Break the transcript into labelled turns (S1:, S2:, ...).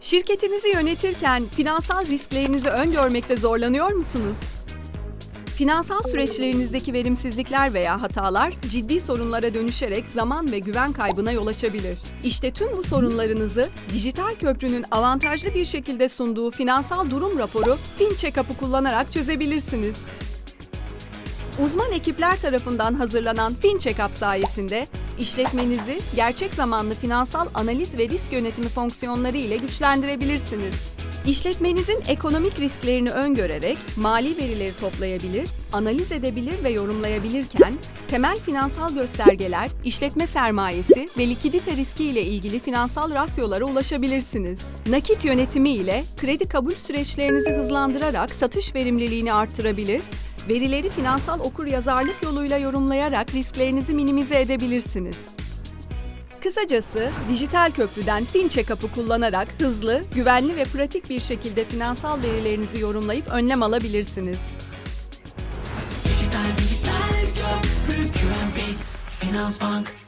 S1: Şirketinizi yönetirken finansal risklerinizi öngörmekte zorlanıyor musunuz? Finansal süreçlerinizdeki verimsizlikler veya hatalar ciddi sorunlara dönüşerek zaman ve güven kaybına yol açabilir. İşte tüm bu sorunlarınızı Dijital Köprü'nün avantajlı bir şekilde sunduğu finansal durum raporu FinCheckup'ı kullanarak çözebilirsiniz. Uzman ekipler tarafından hazırlanan FinCheckup sayesinde işletmenizi gerçek zamanlı finansal analiz ve risk yönetimi fonksiyonları ile güçlendirebilirsiniz. İşletmenizin ekonomik risklerini öngörerek mali verileri toplayabilir, analiz edebilir ve yorumlayabilirken temel finansal göstergeler, işletme sermayesi ve likidite riski ile ilgili finansal rasyolara ulaşabilirsiniz. Nakit yönetimi ile kredi kabul süreçlerinizi hızlandırarak satış verimliliğini artırabilir, verileri finansal okuryazarlık yoluyla yorumlayarak risklerinizi minimize edebilirsiniz. Kısacası dijital köprüden FinCheckup'ı kullanarak hızlı, güvenli ve pratik bir şekilde finansal verilerinizi yorumlayıp önlem alabilirsiniz.
S2: Dijital dijital köprü QNB Finans Bank